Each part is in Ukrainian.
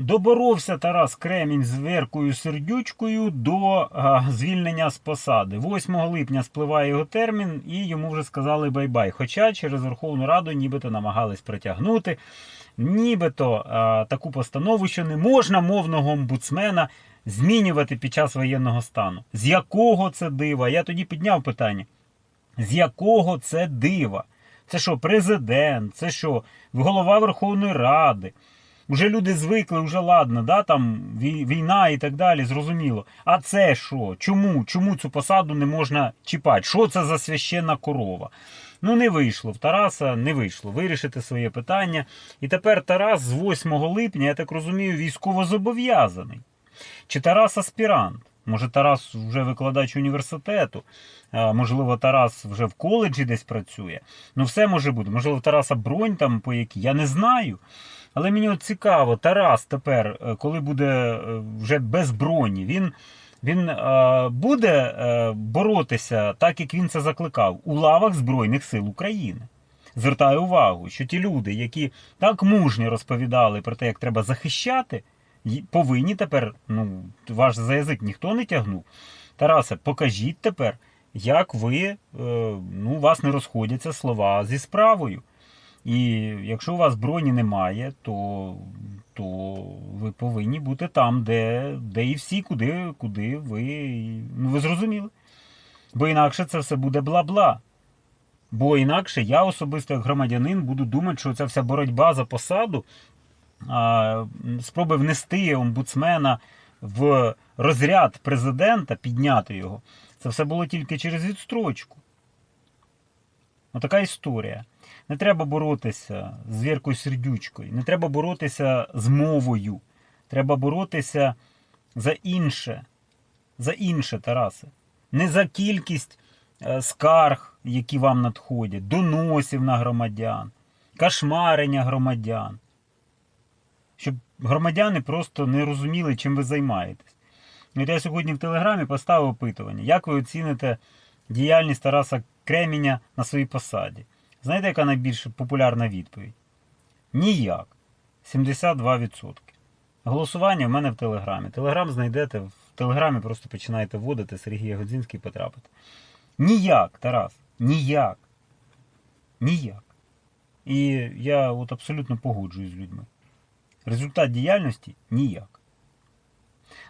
Доборовся Тарас Кремінь з Веркою Сердючкою до а, звільнення з посади. 8 липня спливає його термін, і йому вже сказали бай-бай. Хоча через Верховну Раду нібито намагались притягнути, нібито а, таку постанову, що не можна мовного омбудсмена змінювати під час воєнного стану. З якого це дива? Я тоді підняв питання. З якого це дива? Це що, президент? Це що, голова Верховної Ради? Уже люди звикли, вже ладно, да, там війна і так далі, зрозуміло. А це що? Чому? Чому цю посаду не можна чіпати? Що це за священна корова? Ну, не вийшло. В Тараса не вийшло вирішити своє питання. І тепер Тарас з 8 липня, я так розумію, військово зобов'язаний. Чи Тарас аспірант? Може, Тарас вже викладач університету, можливо, Тарас вже в коледжі десь працює. Ну, все може бути. Можливо, Тараса бронь там по якій. Я не знаю. Але мені от цікаво, Тарас тепер, е, коли буде е, вже без броні, він, він е, буде боротися так, як він це закликав, у лавах Збройних сил України. Звертаю увагу, що ті люди, які так мужньо розповідали про те, як треба захищати, повинні тепер, ну, ваш за язик ніхто не тягнув. Тарасе, покажіть тепер, як ви, е, ну, у вас не розходяться слова зі справою. І якщо у вас броні немає, то, то ви повинні бути там, де, де і всі, куди, куди ви. Ну, ви зрозуміли. Бо інакше це все буде бла-бла. Бо інакше я особисто, як громадянин, буду думати, що ця вся боротьба за посаду, спроби внести омбудсмена в розряд президента, підняти його, це все було тільки через відстрочку. Отака історія. Не треба боротися з Віркою Сердючкою, не треба боротися з мовою. Треба боротися за інше. За інше, Тарасе. Не за кількість е, скарг, які вам надходять, доносів на громадян, кошмарення громадян. Щоб громадяни просто не розуміли, чим ви займаєтесь. От я сьогодні в Телеграмі поставив опитування, як ви оціните діяльність Тараса Креміня на своїй посаді. Знаєте, яка найбільш популярна відповідь? Ніяк. 72%. Голосування в мене в Телеграмі. Телеграм знайдете, в Телеграмі просто починаєте вводити Сергій Годзінський потрапите. Ніяк, Тарас. Ніяк. Ніяк. І я от абсолютно погоджуюсь з людьми. Результат діяльності ніяк.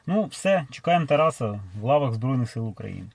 Ну, все, чекаємо Тараса в лавах Збройних сил України.